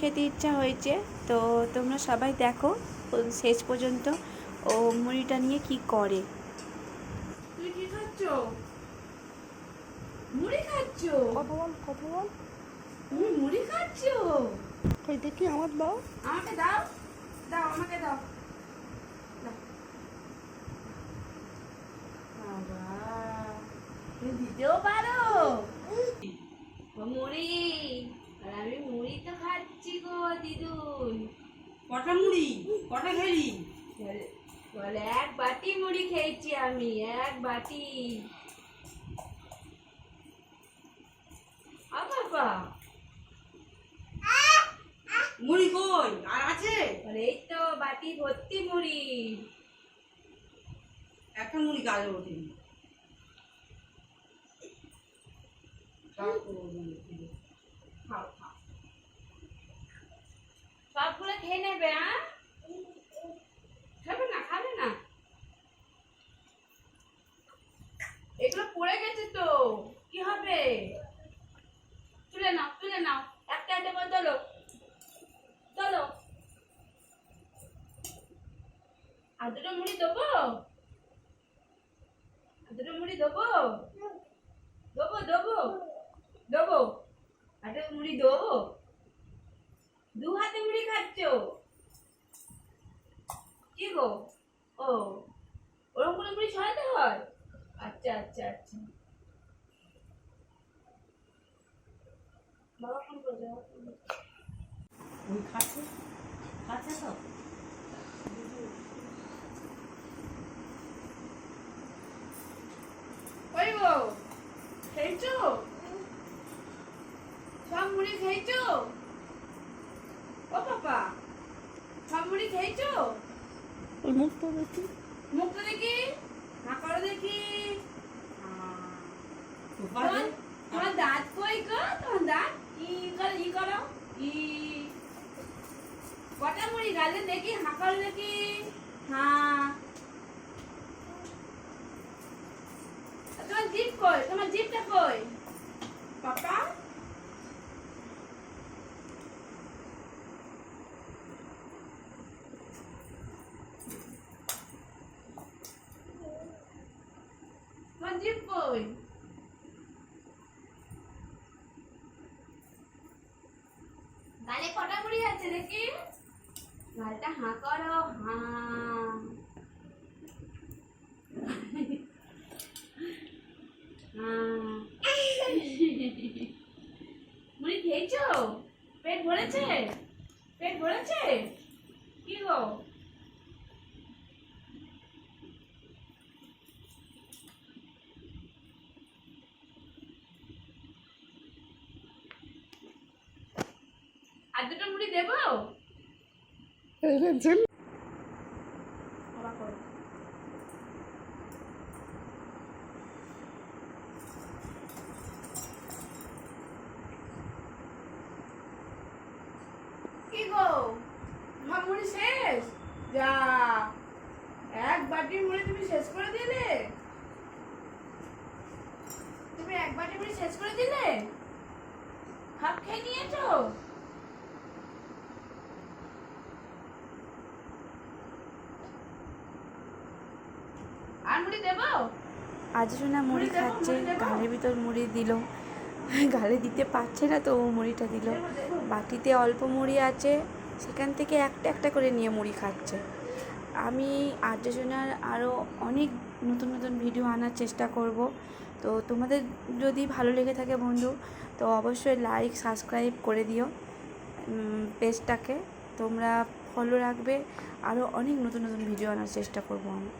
খেতে ইচ্ছা হয়েছে তো তোমরা সবাই দেখো শেষ পর্যন্ত ও মুড়িটা নিয়ে কি করে। তুই কি খাচ্ছ? মুড়ি খাচ্ছ? কথা বল কথা বল। তুমি মুড়ি খাচ্ছ? কই দেখি আমার দাও। আমাকে দাও দাও আমাকে দাও। দাও। বাবা তুমি দিতেও পারো। মুড়ি। আর আমি মুড়ি তো খাচ্ছি গো দিদুন। কটা মুড়ি? কটা খেলি বলে- এক বাটি মুড়ি খেয়েছি আমি এক বাটি। বাবা। মুড়ি কই? আর আছে? বলে এই তো বাটি ভর্তি মুড়ি। একটা মুড়ি কাজে ওঠেনি খেয়ে নেবে খাবে না খাবে না। এগুলো পড়ে গেছে তো, কি হবে? তুলে নাও তুলে নাও। একটা করে তোলো তোলো। আর দুটো মুড়ি দেবো? আর দুটো মুড়ি দেবো? দেবো দেবো দেবো। একটা মুড়ি দেবো? মুড়ি কি গো? ও ওরকম করে মুড়ি সরাতে হয়? আচ্ছা আচ্ছা আচ্ছা। বাবা ফোন করে ওই খাচ্ছে খাচ্ছে তো? ওই গো খেয়েছো? সব মুড়ি খেয়েছো ও পাপা সব মুড়ি খেয়েছো মুখটা দেখি। মুখটা দেখি। দেখি। তোমার দাঁত কই গো? তোমার দাঁত? ই করো ই করো। ই। কটা মুড়ি? গালে দেখি দেখি। হ্যাঁ। তোমার জিপ কই? তোমার জিপটা কই? জিপ কই গালে কটা মুড়ি আছে দেখি? গালটা হাঁ করো, হাঁ। মুড়ি খেয়েছো? পেট ভরেছে? পেট ভরেছে? কি গো? দুটো মুড়ি দেবো? কি গো? তোমার মুড়ি শেষ? যা। এক বাটি মুড়ি তুমি শেষ করে দিলে? তুমি এক বাটি মুড়ি শেষ করে দিলে? হাফ খেয়ে নিয়েছো আর মুড়ি দেবো আজ শোনা মুড়ি খাচ্ছে গালের ভিতর মুড়ি দিল। গালে দিতে পারছে না তো ও মুড়িটা দিল। বাটিতে অল্প মুড়ি আছে সেখান থেকে একটা একটা করে নিয়ে মুড়ি খাচ্ছে। আমি আর্যজনার আরও অনেক নতুন নতুন ভিডিও আনার চেষ্টা করব। তো তোমাদের যদি ভালো লেগে থাকে বন্ধু তো অবশ্যই লাইক সাবস্ক্রাইব করে দিও পেজটাকে। তোমরা ফলো রাখবে। আরও অনেক নতুন নতুন ভিডিও আনার চেষ্টা করব আমি।